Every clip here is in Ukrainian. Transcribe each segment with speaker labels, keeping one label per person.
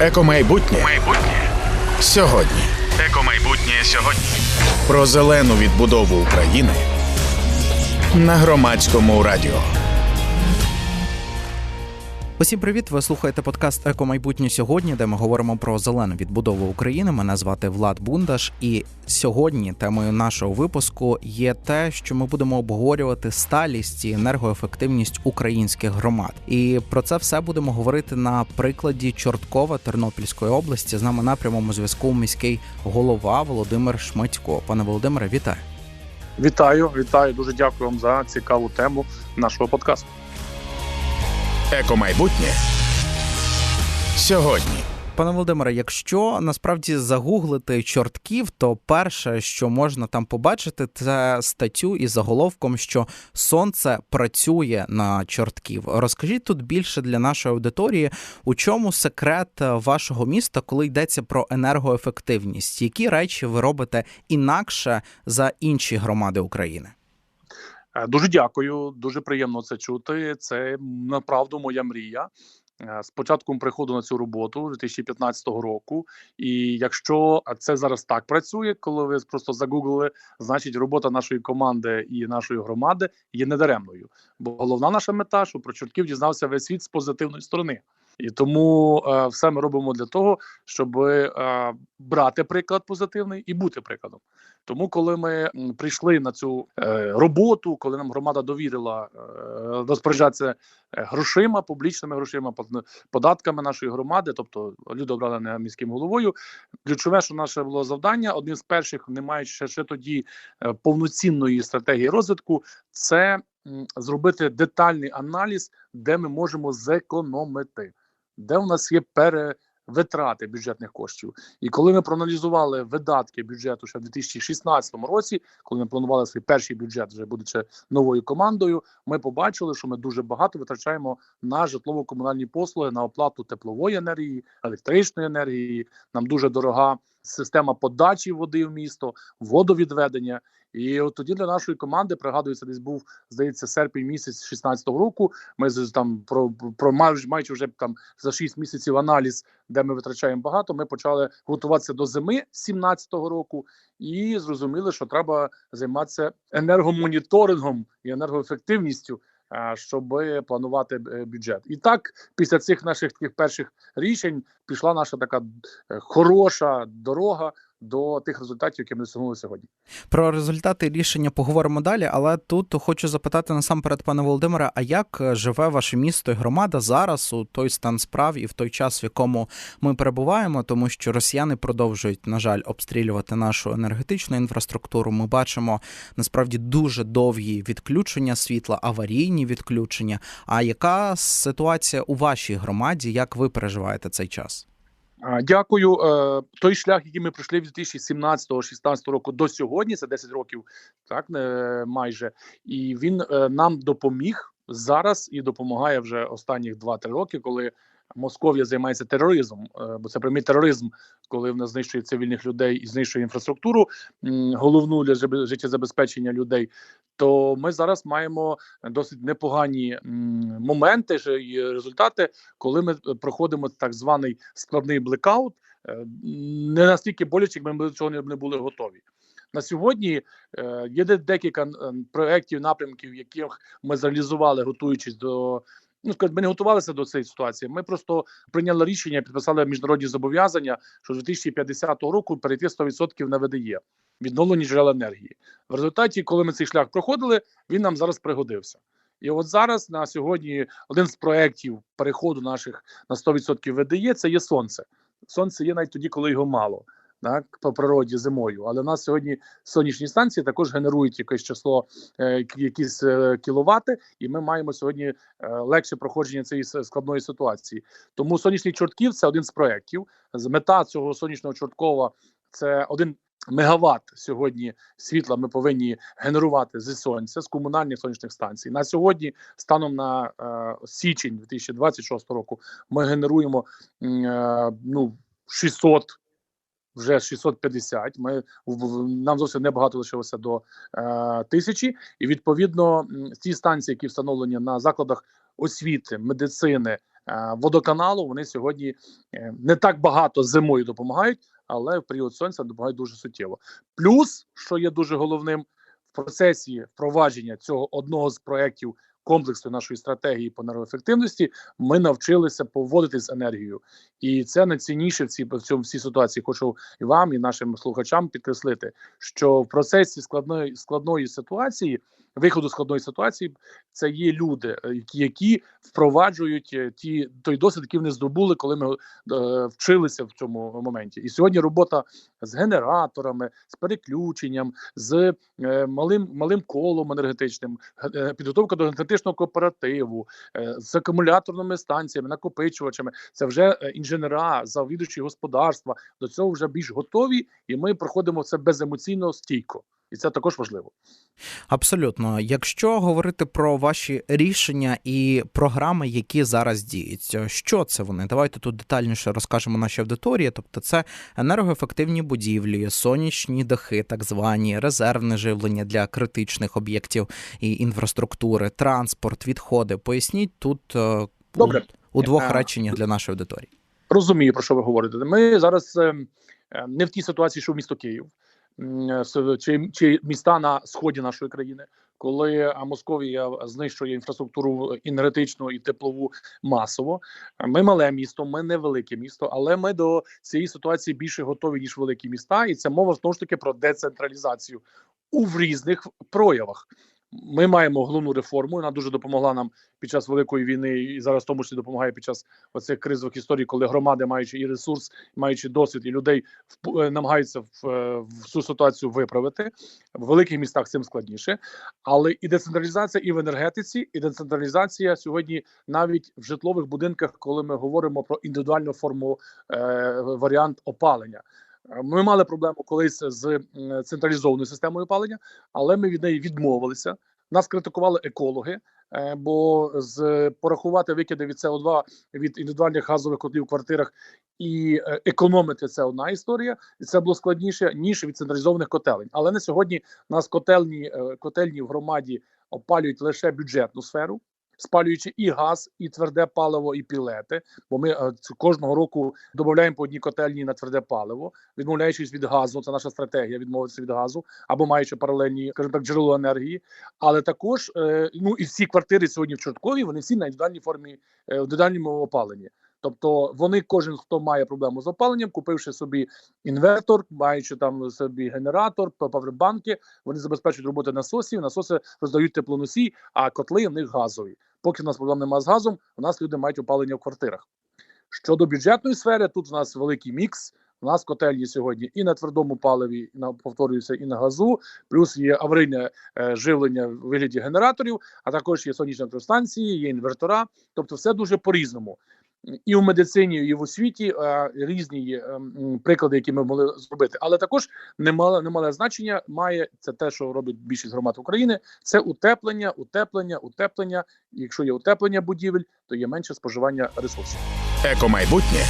Speaker 1: Екомайбутнє
Speaker 2: Майбутнє.
Speaker 1: сьогодні.
Speaker 2: Екомайбутнє сьогодні.
Speaker 1: Про зелену відбудову України на громадському радіо.
Speaker 3: Усім привіт! Ви слухаєте подкаст Екомайбутнє сьогодні, де ми говоримо про зелену відбудову України. Мене звати Влад Бундаш, і сьогодні темою нашого випуску є те, що ми будемо обговорювати сталість і енергоефективність українських громад. І про це все будемо говорити на прикладі Чорткова Тернопільської області. З нами на прямому зв'язку міський голова Володимир Шматько. Пане Володимире, вітаю!
Speaker 4: Вітаю, вітаю. Дуже дякую вам за цікаву тему нашого подкасту.
Speaker 1: Екомайбутнє сьогодні.
Speaker 3: Пане Володимире, якщо насправді загуглити чортків, то перше, що можна там побачити, це статтю із заголовком, що сонце працює на чортків. Розкажіть тут більше для нашої аудиторії, у чому секрет вашого міста, коли йдеться про енергоефективність, які речі ви робите інакше за інші громади України?
Speaker 4: Е, Дуже дякую, дуже приємно це чути. Це направду моя мрія. Е, З початком приходу на цю роботу 2015 року. І якщо це зараз так працює, коли ви просто загуглили, значить робота нашої команди і нашої громади є недаремною. Бо головна наша мета, щоб про чортків дізнався весь світ з позитивної сторони. І тому е, все ми робимо для того, щоб е, брати приклад позитивний і бути прикладом. Тому, коли ми прийшли на цю е, роботу, коли нам громада довірила розпоряджатися грошима, публічними грошима, под- податками нашої громади, тобто люди обрали мене міським головою. Ключове, що наше було завдання, одним з перших, не маючи ще, ще тоді повноцінної стратегії розвитку, це зробити детальний аналіз, де ми можемо зекономити, де у нас є перевитрати бюджетних коштів. І коли ми проаналізували видатки бюджету ще в 2016 році, коли ми планували свій перший бюджет, вже будучи новою командою, ми побачили, що ми дуже багато витрачаємо на житлово-комунальні послуги, на оплату теплової енергії, електричної енергії. Нам дуже дорога система подачі води в місто, водовідведення. І от тоді для нашої команди пригадується, десь був здається серпень місяць 16-го року. Ми з- там про, про майже майже вже там за 6 місяців аналіз, де ми витрачаємо багато. Ми почали готуватися до зими 17-го року і зрозуміли, що треба займатися енергомоніторингом і енергоефективністю. Щоб планувати е, бюджет, і так після цих наших таких перших рішень пішла наша така е, хороша дорога до тих результатів, які ми досягнули сьогодні.
Speaker 3: Про результати рішення поговоримо далі, але тут хочу запитати насамперед, пане Володимире, а як е, живе ваше місто і громада зараз у той стан справ і в той час, в якому ми перебуваємо, тому що росіяни продовжують, на жаль, обстрілювати нашу енергетичну інфраструктуру. Ми бачимо насправді дуже довгі відключення світла, аварійні відключення. А яка ситуація у вашій громаді? Як ви переживаєте цей час?
Speaker 4: Дякую. Е, Той шлях, який ми пройшли від 2017-2016 року до сьогодні, це 10 років, так майже, і він е, нам допоміг зараз і допомагає вже останніх 2-3 роки, коли Московія займається тероризмом, е, бо це прямий тероризм, коли вона знищує цивільних людей і знищує інфраструктуру, головну для життєзабезпечення людей. То ми зараз маємо досить непогані моменти і результати, коли ми е, проходимо так званий складний блекаут. Е, Не настільки боляче, як ми до цього не були готові. На сьогодні є де- декілька проєктів, напрямків, яких ми зреалізували, готуючись до. Ну, ми не готувалися до цієї ситуації. Ми просто прийняли рішення, підписали міжнародні зобов'язання, що з 2050 року перейти 100% на ВДЄ, відновлені джерела енергії. В результаті, коли ми цей шлях проходили, він нам зараз пригодився. І от зараз на сьогодні один з проєктів переходу наших на 100% ВДЄ це є сонце. Сонце є навіть тоді, коли його мало. Так, по природі зимою, але в нас сьогодні сонячні станції також генерують якесь число, е, якісь е, кіловати, і ми маємо сьогодні е, легше проходження цієї складної ситуації. Тому сонячний чортків це один з проєктів. Мета цього сонячного чорткова це один мегаватт сьогодні світла ми повинні генерувати зі сонця з комунальних сонячних станцій. На сьогодні, станом на е, січень 2026 року, ми генеруємо е, ну 600 вже 650. Ми нам зовсім небагато лишилося до е, тисячі, і відповідно ті станції, які встановлені на закладах освіти, медицини, е, водоканалу. Вони сьогодні е, не так багато зимою допомагають, але в період сонця допомагають дуже суттєво. Плюс, що є дуже головним в процесі впровадження цього одного з проєктів комплексу нашої стратегії по енергоефективності, ми навчилися поводити з енергією, і це найцінніше в цій в цьому всій ситуації. Хочу і вам, і нашим слухачам підкреслити, що в процесі складної складної ситуації, виходу складної ситуації, це є люди, е, які, впроваджують е, ті той досвід, який вони здобули, коли ми е, вчилися в цьому моменті. І сьогодні робота з генераторами, з переключенням, з е, малим малим колом енергетичним, е, підготовка до енергетичного кооперативу, е, з акумуляторними станціями, накопичувачами. Це вже е, інженера, завідувачі господарства. До цього вже більш готові, і ми проходимо це беземоційно стійко. І це також важливо.
Speaker 3: Абсолютно, якщо говорити про ваші рішення і програми, які зараз діють, що це вони? Давайте тут детальніше розкажемо нашій аудиторії. Тобто, це енергоефективні будівлі, сонячні дахи, так звані, резервне живлення для критичних об'єктів і інфраструктури, транспорт, відходи. Поясніть тут е,
Speaker 4: Добре.
Speaker 3: у, двох
Speaker 4: Е,
Speaker 3: реченнях для нашої аудиторії.
Speaker 4: Розумію, про що ви говорите. Ми зараз е, е, не в тій ситуації, що в місто Київ чи, чи міста на сході нашої країни, коли Московія знищує інфраструктуру енергетичну і теплову масово. Е, Ми мале місто, ми не велике місто, але ми до цієї ситуації більше готові ніж великі міста, і це мова знову ж таки про децентралізацію у різних проявах. Ми маємо головну реформу. Вона дуже допомогла нам під час великої війни, і зараз тому числі допомагає під час оцих кризових історій, коли громади, маючи і ресурс, маючи досвід, і людей е, намагаються в, е, в цю ситуацію виправити. В великих містах цим складніше, але і децентралізація і в енергетиці, і децентралізація сьогодні навіть в житлових будинках, коли ми говоримо про індивідуальну форму е, варіант опалення. Е, Ми мали проблему колись з централізованою системою опалення, але ми від неї відмовилися. Нас критикували екологи, е, бо з порахувати викиди від СО2 від індивідуальних газових котлів в квартирах і е, економити це одна історія, і це було складніше ніж від централізованих котелень. Але на сьогодні нас котельні котельні в громаді опалюють лише бюджетну сферу. Спалюючи і газ, і тверде паливо, і пілети, бо ми е, кожного року додаємо по одній котельні на тверде паливо, відмовляючись від газу. Це наша стратегія відмовитися від газу або маючи паралельні, скажімо так, джерело енергії. Але також е, ну і всі квартири сьогодні в Чорткові, вони всі на індивідуальній формі, е, в додальньому опаленні. Тобто вони кожен, хто має проблему з опаленням, купивши собі інвертор, маючи там собі генератор, павербанки, вони забезпечують роботу насосів, насоси роздають теплоносій, а котли в них газові. Поки в нас проблем немає з газом, у нас люди мають опалення в квартирах. Щодо бюджетної сфери, тут у нас великий мікс. У нас котельні сьогодні і на твердому паливі, на повторююся, і на газу. Плюс є аварійне е, живлення в вигляді генераторів, а також є сонячні електростанції, є інвертора. Тобто, все дуже по-різному. І в медицині, і в освіті різні є е, приклади, які ми могли зробити. Але також немале, немале значення має це те, що робить більшість громад України. Це утеплення, утеплення, утеплення. Якщо є утеплення будівель, то є менше споживання ресурсів.
Speaker 1: Екомайбутнє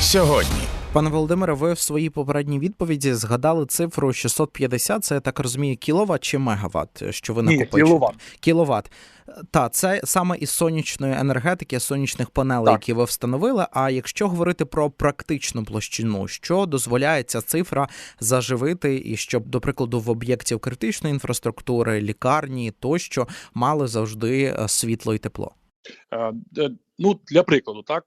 Speaker 1: сьогодні.
Speaker 3: Пане Володимире, ви в своїй попередній відповіді згадали цифру 650, це я так розумію, кіловат чи мегаватт, що ви накопичуєте?
Speaker 4: кіловат.
Speaker 3: Кіловат. Та це саме із сонячної енергетики, сонячних панелей,
Speaker 4: Так.
Speaker 3: які ви встановили. А якщо говорити про практичну площину, що дозволяє ця цифра заживити, і щоб, до прикладу, в об'єктів критичної інфраструктури, лікарні тощо мали завжди е, світло і тепло?
Speaker 4: Е, е, Ну, для прикладу, так.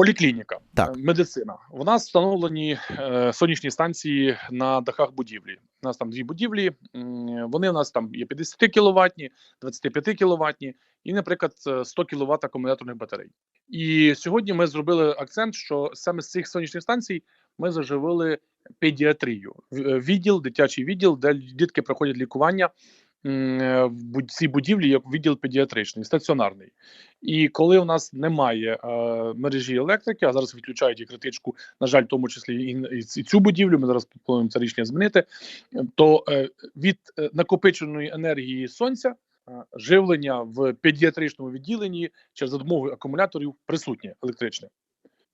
Speaker 4: Е, Поліклініка,
Speaker 3: Так.
Speaker 4: е, медицина. У нас встановлені е, сонячні станції на дахах будівлі. У нас там дві будівлі. Вони у нас там є 50 кіловатні, 25 кіловатні і, наприклад, е, 100 кВт акумуляторних батарей. І сьогодні ми зробили акцент, що саме з цих сонячних станцій ми заживили педіатрію, В- е, відділ, дитячий відділ, де дітки проходять лікування е, в буд- цій будівлі як відділ педіатричний, стаціонарний. І коли у нас немає е, мережі електрики, а зараз відключають і критичку, на жаль, в тому числі і, і цю будівлю, ми зараз плануємо це рішення змінити. е, То е, від е, накопиченої енергії сонця е, живлення в педіатричному відділенні через допомогою акумуляторів присутнє електричне.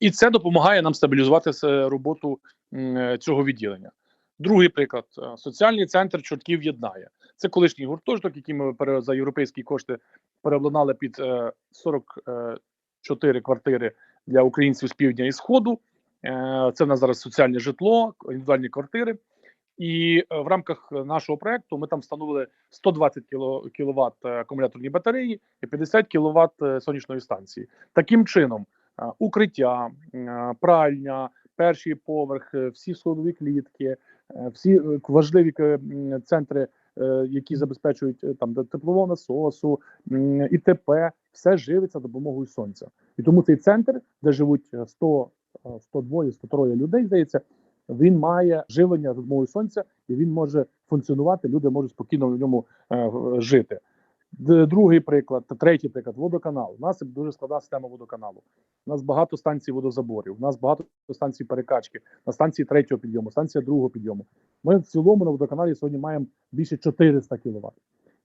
Speaker 4: І це допомагає нам стабілізувати роботу е, цього відділення. Другий приклад: Е, соціальний центр чортків єднає. Це колишній гуртожиток, який ми за європейські кошти переобладнали під е, 44 квартири для українців з півдня і сходу. Е, Це в нас зараз соціальне житло, індивідуальні квартири. І е, в рамках нашого проекту ми там встановили 120 кВт акумуляторні батареї і 50 кВт сонячної станції. Таким чином, е, укриття, е, пральня, перший поверх, е, всі сходові клітки, е, всі е, важливі е, центри, е, які забезпечують е, там теплового насосу, ІТП, все живиться допомогою сонця. І тому цей центр, де живуть е, 100, е, 102, 103 людей, здається, він має живлення за допомогою сонця, і він може функціонувати. Люди можуть спокійно в ньому е, жити. Другий приклад, та третій приклад водоканал. У нас дуже складна система водоканалу. У нас багато станцій водозаборів, у нас багато станцій перекачки, на станції третього підйому, станція другого підйому. Ми в цілому на водоканалі сьогодні маємо більше 400 кВт.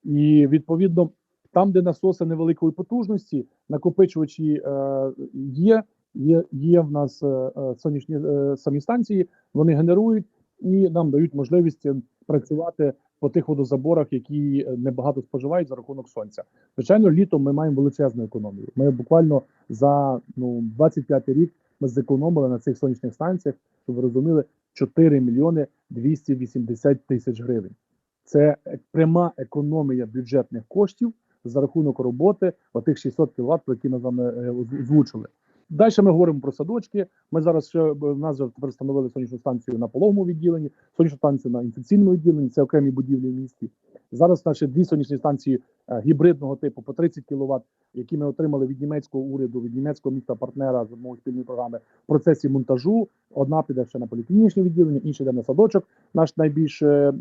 Speaker 4: І відповідно, там, де насоси невеликої потужності, накопичувачі е, є, є, є в нас е, е, сонячні е, самі станції, вони генерують і нам дають можливість е, працювати по тих водозаборах, які е, небагато споживають за рахунок сонця. Звичайно, літом ми маємо величезну економію. Ми буквально за ну 25 рік ми зекономили на цих сонячних станціях, щоб ви розуміли, 4 мільйони 280 тисяч гривень. Це е- пряма економія бюджетних коштів за рахунок роботи отих 600 кВт, про які ми з вами е, озвучили. Далі ми говоримо про садочки. Ми зараз ще в нас вже тепер встановили сонячну станцію на пологовому відділенні, сонячну станцію на інфекційному відділенні. Це окремі будівлі в місті. Зараз наші дві сонячні станції е, гібридного типу по 30 кВт, які ми отримали від німецького уряду, від німецького міста партнера з моєї спільної програми в процесі монтажу. Одна піде ще на поліклінічне відділення, інша йде на садочок, наш найбільш е,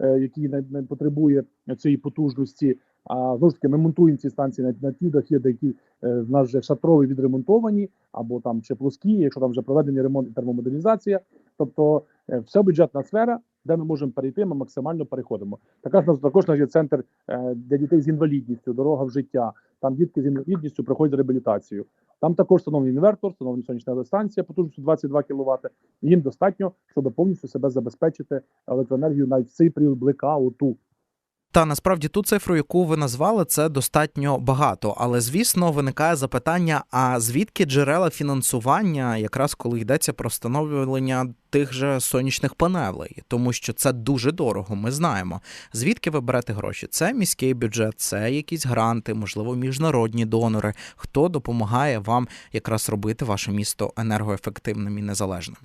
Speaker 4: е, який потребує цієї потужності. А знову ж таки, ми монтуємо ці станції на, на ті дахи, які е, в нас вже шатрові відремонтовані, або там чи плоскі, якщо там вже проведені ремонт і термомодернізація. Тобто е, вся бюджетна сфера, де ми можемо перейти, ми максимально переходимо. Така ж нас також у нас є центр е, для дітей з інвалідністю, дорога в життя. Там дітки з інвалідністю проходять реабілітацію. Там також встановлений інвертор, встановлена сонячна станція потужністю 22 кВт. Їм достатньо, щоб повністю себе забезпечити електроенергію навіть в цей період блекауту.
Speaker 3: Та насправді ту цифру, яку ви назвали, це достатньо багато. Але звісно, виникає запитання: а звідки джерела фінансування, якраз коли йдеться про встановлення тих же сонячних панелей, тому що це дуже дорого. Ми знаємо. Звідки ви берете гроші? Це міський бюджет, це якісь гранти, можливо, міжнародні донори. Хто допомагає вам якраз робити ваше місто енергоефективним і незалежним?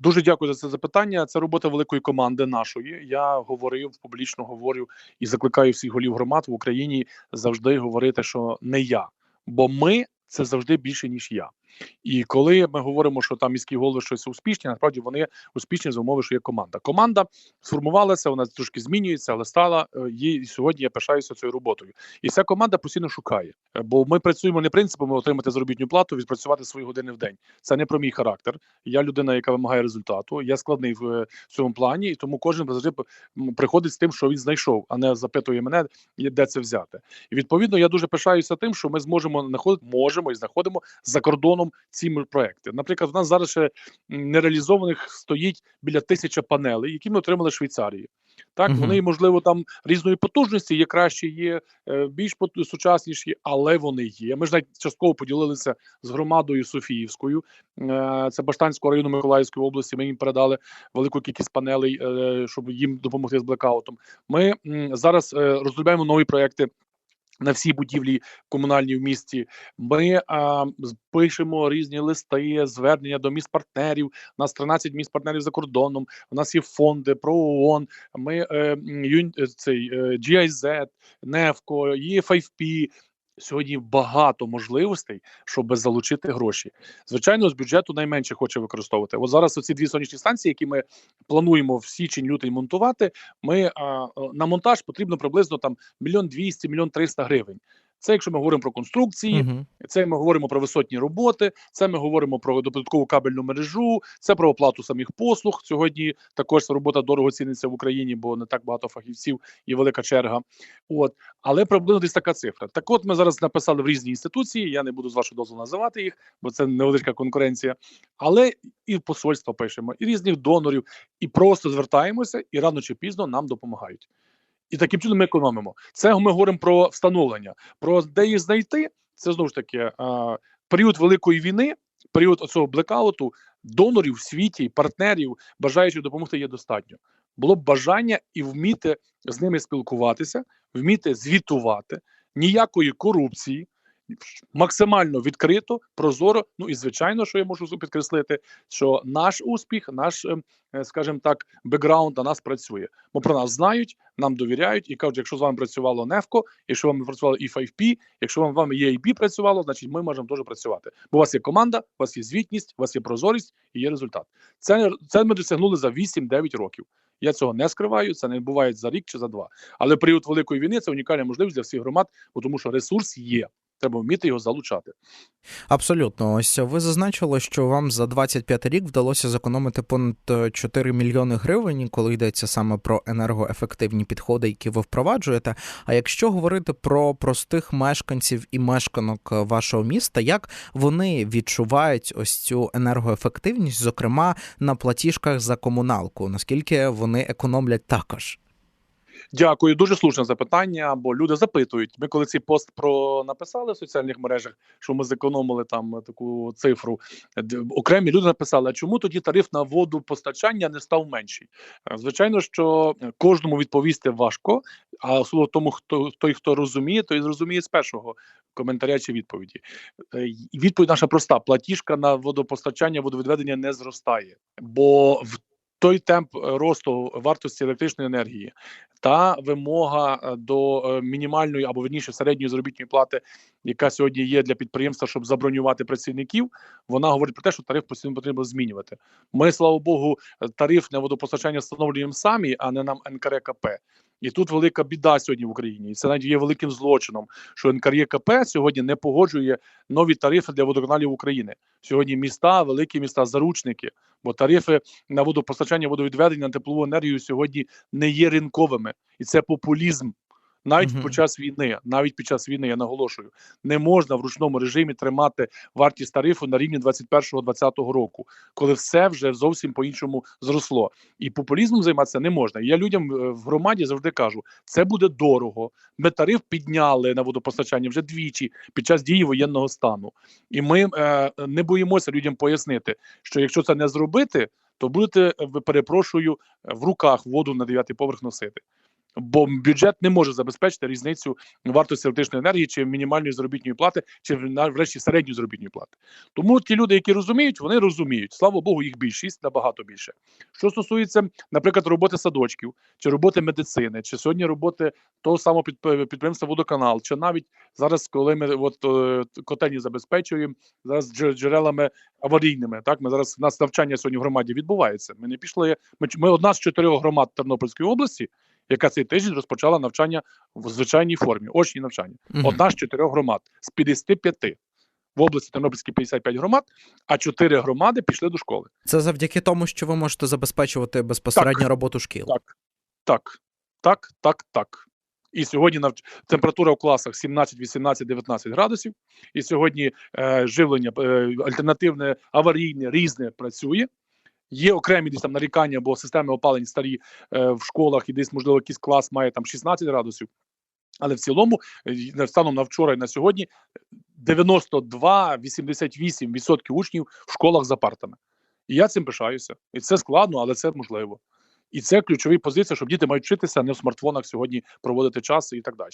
Speaker 4: Дуже дякую за це запитання. Це робота великої команди нашої. Я говорив публічно говорю і закликаю всіх голів громад в Україні завжди говорити, що не я, бо ми це завжди більше ніж я. І коли ми говоримо, що там міські голови щось успішні, насправді вони успішні за умови, що є команда. Команда сформувалася, вона трошки змінюється, але стала е, і сьогодні. Я пишаюся цією роботою. І ця команда постійно шукає. Е, Бо ми працюємо не принципами отримати заробітну плату, відпрацювати свої години в день. Це не про мій характер. Я людина, яка вимагає результату. Я складний в е, цьому плані, і тому кожен завжди приходить з тим, що він знайшов, а не запитує мене, де це взяти. І відповідно я дуже пишаюся тим, що ми зможемо знаходити, можемо і знаходимо за кордоном ці проекти. Наприклад, в нас зараз ще нереалізованих стоїть біля тисячі панелей, які ми отримали в Швейцарії. Так,
Speaker 3: Мгм.
Speaker 4: вони можливо там різної потужності, є кращі, є е, більш сучасніші, але вони є. Ми ж навіть частково поділилися з громадою Софіївською. Е, Це Баштанського району Миколаївської області. Ми їм передали велику кількість панелей, е, щоб їм допомогти з блекаутом. Ми зараз розробляємо нові проекти. На всі будівлі комунальні в місті ми а, пишемо різні листи, звернення до міст партнерів. У нас 13 міст партнерів за кордоном. У нас є фонди про ООН. Ми е, цей е, GIZ, НЕФКО, ЄФІП. Сьогодні багато можливостей, щоб залучити гроші. Звичайно, з бюджету найменше хоче використовувати. От зараз оці дві сонячні станції, які ми плануємо в січень лютий монтувати. Ми а, на монтаж потрібно приблизно там мільйон двісті, мільйон триста гривень. Це якщо ми говоримо про конструкції,
Speaker 3: Угу.
Speaker 4: це ми говоримо про висотні роботи, це ми говоримо про додаткову кабельну мережу, це про оплату самих послуг. Сьогодні також робота дорого ціниться в Україні, бо не так багато фахівців і велика черга. От але приблизно десь така цифра. Так, от ми зараз написали в різні інституції. Я не буду з вашого дозволу називати їх, бо це невеличка конкуренція. Але і в посольства пишемо, і різних донорів, і просто звертаємося, і рано чи пізно нам допомагають. І таким чином ми економимо. Це ми говоримо про встановлення, про де їх знайти. Це знову ж таки період великої війни, період оцього блекауту, донорів в світі, партнерів, бажаючих допомогти, є достатньо. Було б бажання і вміти з ними спілкуватися, вміти звітувати, ніякої корупції, максимально відкрито, прозоро. Ну і звичайно, що я можу підкреслити, що наш успіх, наш, ем, е, скажімо так, бекграунд на нас працює. Бо про нас знають, нам довіряють і кажуть, якщо з вами працювало Невко, якщо вам працювало E5P, якщо вам вами EIB працювало, значить ми можемо теж працювати. Бо у вас є команда, у вас є звітність, у вас є прозорість і є результат. Це, це ми досягнули за 8-9 років. Я цього не скриваю, це не буває за рік чи за два. Але період великої війни це унікальна можливість для всіх громад, тому що ресурс є. Треба вміти його залучати.
Speaker 3: Абсолютно, ось ви зазначили, що вам за 25 рік вдалося зекономити понад 4 мільйони гривень, коли йдеться саме про енергоефективні підходи, які ви впроваджуєте. А якщо говорити про простих мешканців і мешканок вашого міста, як вони відчувають ось цю енергоефективність, зокрема на платіжках за комуналку, наскільки вони економлять також?
Speaker 4: Дякую, дуже слушне запитання. Бо люди запитують. Ми коли цей пост про написали в соціальних мережах, що ми зекономили там таку цифру. Окремі люди написали: а чому тоді тариф на воду постачання не став менший? Звичайно, що кожному відповісти важко, а особливо тому, хто той, хто розуміє, той зрозуміє з першого коментаря чи відповіді. Відповідь наша проста: платіжка на водопостачання, водовідведення не зростає, бо в той темп росту вартості електричної енергії та вимога до мінімальної або верніше середньої заробітної плати, яка сьогодні є для підприємства, щоб забронювати працівників, вона говорить про те, що тариф постійно потрібно змінювати. Ми, слава Богу, тариф на водопостачання встановлюємо самі, а не нам НКРКП. І тут велика біда сьогодні в Україні, і це навіть є великим злочином, що НКРЄКП сьогодні не погоджує нові тарифи для водоканалів України. Сьогодні міста, великі міста, заручники, бо тарифи на водопостачання, водовідведення теплову енергію сьогодні не є ринковими, і це популізм. Навіть
Speaker 3: Мгм.
Speaker 4: під час війни, навіть під час війни, я наголошую, не можна в ручному режимі тримати вартість тарифу на рівні 21-20 року, коли все вже зовсім по-іншому зросло. І популізмом займатися не можна. Я людям е, в громаді завжди кажу: це буде дорого. Ми тариф підняли на водопостачання вже двічі під час дії воєнного стану. І ми е, не боїмося людям пояснити, що якщо це не зробити, то будете, е, ви перепрошую, в руках воду на дев'ятий поверх носити. Бо бюджет не може забезпечити різницю вартості електричної енергії чи мінімальної заробітної плати, чи врешті середньої заробітної плати. Тому ті люди, які розуміють, вони розуміють. Слава Богу, їх більшість набагато більше. Що стосується, наприклад, роботи садочків, чи роботи медицини, чи сьогодні роботи того самого підприємства водоканал, чи навіть зараз, коли ми от е, котельні забезпечуємо зараз джерелами аварійними. Так ми зараз у нас навчання сьогодні в громаді відбувається. Ми не пішли. Ми, ми одна з чотирьох громад Тернопільської області, яка цей тиждень розпочала навчання в звичайній формі, очні навчання. Одна з чотирьох громад з 55. В області Тернопільській 55 громад, а чотири громади пішли до школи.
Speaker 3: Це завдяки тому, що ви можете забезпечувати безпосередньо роботу шкіл.
Speaker 4: Так, так, так, так, так. І сьогодні навч... температура в класах 17, 18, 19 градусів. І сьогодні е, живлення е, альтернативне, аварійне, різне працює. Є окремі десь там нарікання, бо системи опалень старі е, в школах, і десь, можливо, якийсь клас має там 16 градусів. Але в цілому, е, станом на вчора і на сьогодні, 92-88% учнів в школах за партами. І я цим пишаюся. І це складно, але це можливо. І це ключові позиції, щоб діти мають вчитися, не в смартфонах сьогодні проводити час і так далі.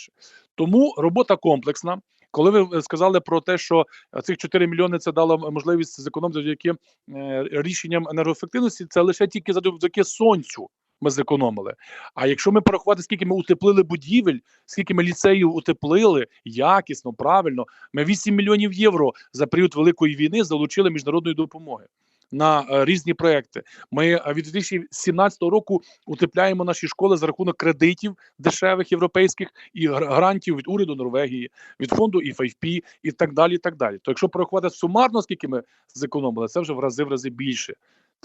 Speaker 4: Тому робота комплексна. Коли ви сказали про те, що цих 4 мільйони це дало можливість зекономити завдяки е, рішенням енергоефективності, це лише тільки завдяки сонцю. Ми зекономили. А якщо ми порахувати, скільки ми утеплили будівель, скільки ми ліцеїв утеплили якісно, правильно, ми 8 мільйонів євро за період великої війни залучили міжнародної допомоги. На е, різні проекти. Ми е, від 2017 року утепляємо наші школи за рахунок кредитів дешевих європейських і грантів від уряду Норвегії, від фонду IFIP і так далі. І так далі. То якщо порахувати сумарно, скільки ми зекономили, це вже в рази в рази більше.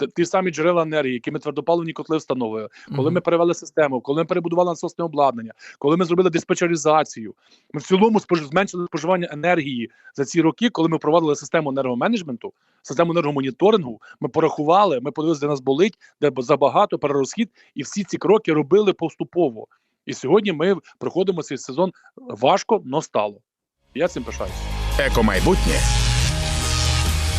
Speaker 4: Ті самі джерела енергії, які ми твердопаливні котли встановили, коли ми перевели систему, коли ми перебудували насосне обладнання, коли ми зробили диспетчеризацію, ми в цілому спож- зменшили споживання енергії за ці роки, коли ми проводили систему енергоменеджменту, систему енергомоніторингу. Ми порахували, ми подивилися, де нас болить, де забагато перерозхід, і всі ці кроки робили поступово. І сьогодні ми проходимо цей сезон важко, но стало. Я цим пишаюся.
Speaker 1: Екомайбутнє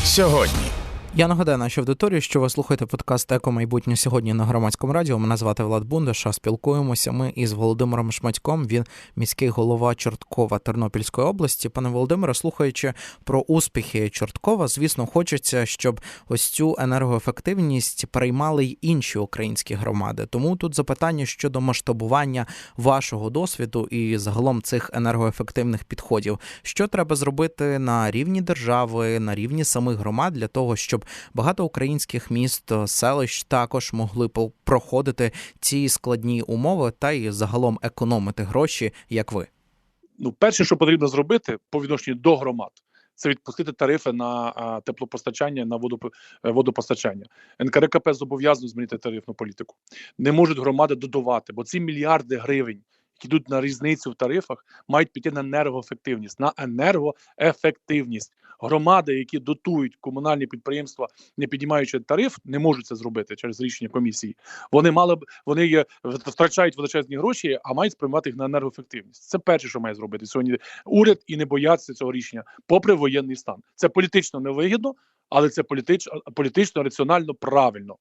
Speaker 1: сьогодні.
Speaker 3: Я нагадаю нашій аудиторії, що ви слухаєте подкаст Еко майбутнє сьогодні на громадському радіо. Мене звати Влад Бундаш. а Спілкуємося ми із Володимиром Шматьком. Він міський голова Чорткова Тернопільської області. Пане Володимире, слухаючи про успіхи Чорткова, звісно, хочеться, щоб ось цю енергоефективність приймали й інші українські громади. Тому тут запитання щодо масштабування вашого досвіду і загалом цих енергоефективних підходів. Що треба зробити на рівні держави, на рівні самих громад для того, щоб багато українських міст, е, селищ також могли проходити ці складні умови та й загалом економити гроші, як ви.
Speaker 4: Ну, перше, що потрібно зробити по відношенню до громад, це відпустити тарифи на а, теплопостачання на водоп... е, водопостачання. НКРКП зобов'язано змінити тарифну політику. Не можуть громади додавати, бо ці мільярди гривень, йдуть на різницю в тарифах, мають піти на енергоефективність, на енергоефективність. Громади, які дотують комунальні підприємства, не піднімаючи тариф, не можуть це зробити через рішення комісії. Вони мали б вони є втрачають величезні гроші, а мають спрямувати їх на енергоефективність. Це перше, що має зробити сьогодні уряд і не боятися цього рішення, попри воєнний стан. Це політично невигідно, але це політич, політично раціонально правильно.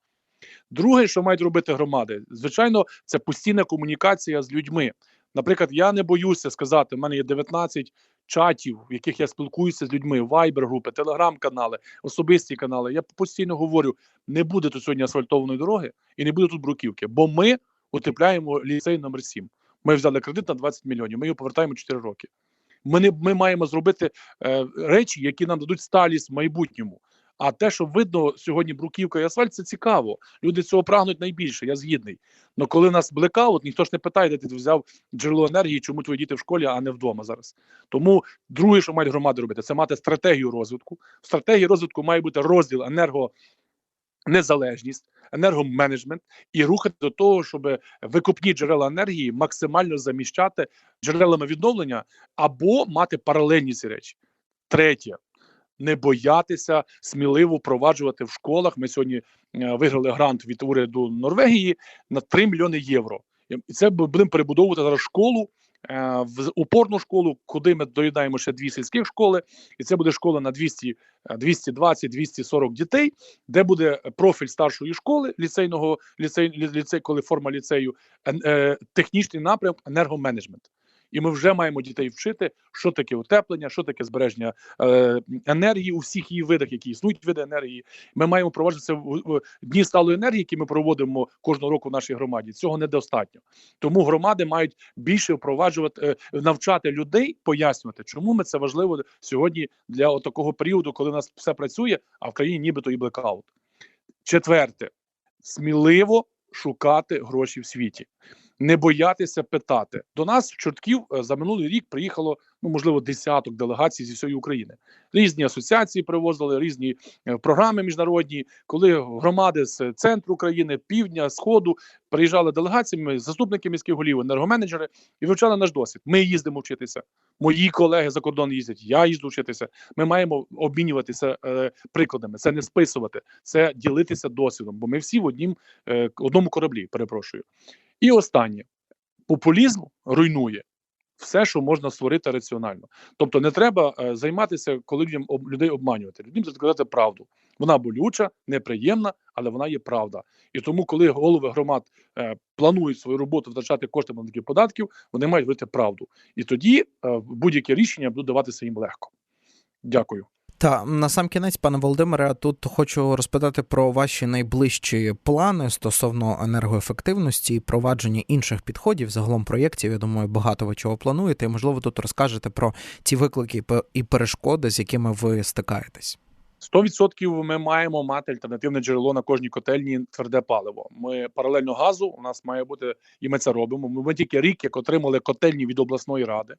Speaker 4: Друге, що мають робити громади, звичайно, це постійна комунікація з людьми. Наприклад, я не боюся сказати, в мене є 19 чатів, в яких я спілкуюся з людьми, вайбер-групи, телеграм-канали, особисті канали. Я постійно говорю: не буде тут сьогодні асфальтованої дороги і не буде тут бруківки, бо ми утепляємо ліцей номер 7 Ми взяли кредит на 20 мільйонів. Ми його повертаємо 4 роки. Ми не ми маємо зробити е, речі, які нам дадуть сталість в майбутньому. А те, що видно сьогодні бруківка і асфальт, це цікаво. Люди цього прагнуть найбільше. Я згідний. Але коли нас блекаут, ніхто ж не питає, де ти взяв джерело енергії, чому твої діти в школі, а не вдома зараз. Тому друге, що мають громади робити, це мати стратегію розвитку. В стратегії розвитку має бути розділ енергонезалежність, енергоменеджмент і рухати до того, щоб викупні джерела енергії максимально заміщати джерелами відновлення або мати паралельні ці речі. Третє. Не боятися сміливо впроваджувати в школах. Ми сьогодні е, виграли грант від уряду Норвегії на 3 мільйони євро. І це будемо перебудовувати зараз школу е, в упорну школу, куди ми доєднаємо ще дві сільських школи, і це буде школа на 200, е, 220 240 дітей, де буде профіль старшої школи ліцейного ліцей, лі- ліцей, коли форма ліцею, е, технічний напрямок, енергоменеджмент. І ми вже маємо дітей вчити, що таке утеплення, що таке збереження е, енергії у всіх її видах, які існують види енергії. Ми маємо проваджувати це в, в дні сталої енергії, які ми проводимо кожного року в нашій громаді. Цього недостатньо. Тому громади мають більше впроваджувати, е, навчати людей, пояснювати, чому ми це важливо сьогодні для такого періоду, коли у нас все працює, а в країні нібито і блекаут. Четверте, сміливо шукати гроші в світі. Не боятися питати до нас в Чортків е, за минулий рік приїхало ну можливо десяток делегацій зі всієї України. Різні асоціації привозили різні е, програми міжнародні. Коли громади з центру України, півдня, сходу приїжджали делегаціями, заступники міських голів, енергоменеджери і вивчали наш досвід. Ми їздимо вчитися. Мої колеги за кордон їздять. Я їжджу вчитися. Ми маємо обмінюватися е, прикладами. Це не списувати, це ділитися досвідом. Бо ми всі в однім е, одному кораблі. Перепрошую. І останнє популізм руйнує все, що можна створити раціонально. Тобто, не треба е, займатися, коли людям людей обманювати. Людям сказати правду. Вона болюча, неприємна, але вона є правда. І тому, коли голови громад е, планують свою роботу втрачати кошти платників податків, вони мають говорити правду. І тоді е, будь-яке рішення буде даватися їм легко. Дякую.
Speaker 3: Та на сам кінець, пане Володимире, тут хочу розпитати про ваші найближчі плани стосовно енергоефективності і провадження інших підходів, загалом проєктів. Я думаю, багато ви чого плануєте. І, можливо, тут розкажете про ті виклики і перешкоди, з якими ви стикаєтесь.
Speaker 4: 100% ми маємо мати альтернативне джерело на кожній котельні тверде паливо. Ми паралельно газу у нас має бути, і ми це робимо. Ми тільки рік, як отримали котельні від обласної ради.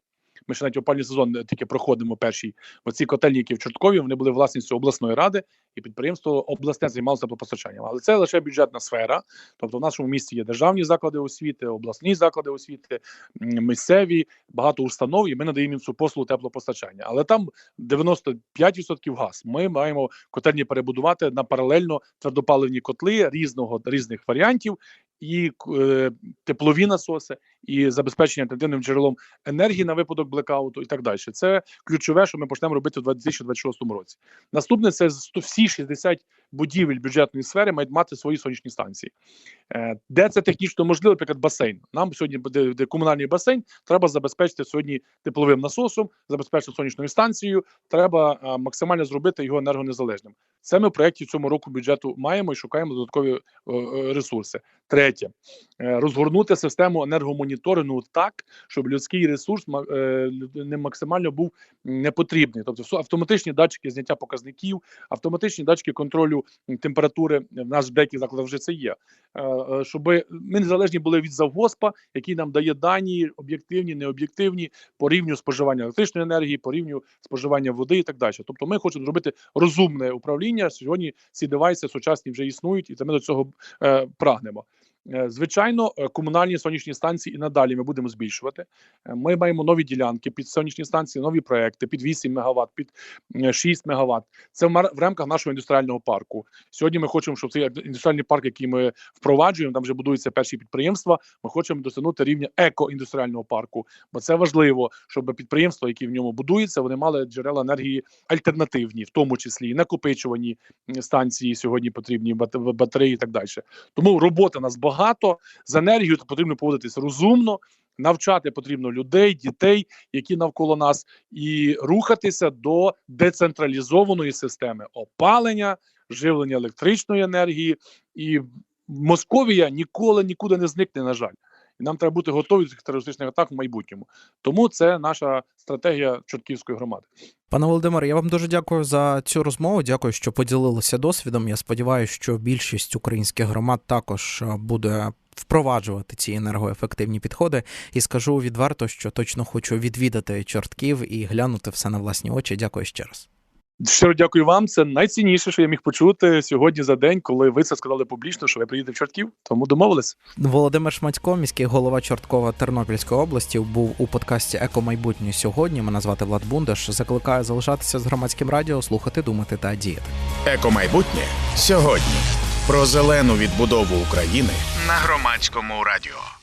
Speaker 4: Ми ще навіть опальний сезон е, тільки проходимо перший. Бо ці котельні, які в Чорткові, вони були власністю обласної ради, і підприємство обласне займалося теплопостачанням. Але це лише бюджетна сфера. Тобто, в нашому місті є державні заклади освіти, обласні заклади освіти, місцеві, багато установ, і ми надаємо їм цю послугу теплопостачання. Але там 95% газ. Ми маємо котельні перебудувати на паралельно твердопаливні котли різного різних варіантів. І е, теплові насоси, і забезпечення альтернативним джерелом енергії на випадок блекауту, і так далі. Це ключове, що ми почнемо робити в 2026 році. Наступне це всі 60 будівель бюджетної сфери мають мати свої сонячні станції. Е, Де це технічно можливо, наприклад, басейн. Нам сьогодні буде де комунальний басейн. Треба забезпечити сьогодні тепловим насосом, забезпечити сонячною станцією. Треба е, максимально зробити його енергонезалежним. Це ми в проєкті цьому року бюджету маємо і шукаємо додаткові е, ресурси. Третє розгорнути систему енергомоніторингу так, щоб людський ресурс е, не максимально був непотрібний. Тобто автоматичні датчики зняття показників, автоматичні датчики контролю температури. В нас в деяких закладах вже це є. Е, е, Щоб ми незалежні були від завгоспа, який нам дає дані об'єктивні, необ'єктивні по рівню споживання електричної енергії, по рівню споживання води і так далі. Тобто, ми хочемо зробити розумне управління. Сьогодні ці девайси сучасні вже існують, і це ми до цього прагнемо. Е, Звичайно, е, комунальні сонячні станції і надалі ми будемо збільшувати. Е, Ми маємо нові ділянки під сонячні станції, нові проекти під 8 МВт, під е, 6 МВт. Це в рамках нашого індустріального парку. Сьогодні ми хочемо, щоб цей індустріальний парк, який ми впроваджуємо, там вже будуються перші підприємства. Ми хочемо досягнути рівня еко-індустріального парку, бо це важливо, щоб підприємства, які в ньому будуються, вони мали джерела енергії альтернативні, в тому числі і накопичувані станції сьогодні потрібні бат- батареї і так далі. Тому роботи нас багато з енергією потрібно поводитись розумно. Навчати потрібно людей, дітей, які навколо нас, і рухатися до децентралізованої системи опалення, живлення електричної енергії. І Московія ніколи нікуди не зникне, на жаль. І нам треба бути готові до цих терористичних атак в майбутньому. Тому це наша стратегія Чортківської громади.
Speaker 3: Пане Володимире, я вам дуже дякую за цю розмову. Дякую, що поділилися досвідом. Я сподіваюся, що більшість українських громад також е, буде впроваджувати ці енергоефективні підходи. І скажу відверто, що точно хочу відвідати чортків і глянути все на власні очі. Дякую ще раз.
Speaker 4: Щиро дякую вам. Це найцінніше, що я міг почути сьогодні за день, коли ви це сказали публічно, що ви приїдете в Чортків. Тому домовились.
Speaker 3: Володимир Шматько, міський голова Чорткова Тернопільської області, був у подкасті Еко майбутнє сьогодні. Мене звати Влад Бундаш. Закликаю залишатися з громадським радіо, слухати, думати та діяти.
Speaker 1: Екомайбутнє сьогодні. Про зелену відбудову України
Speaker 2: на громадському радіо.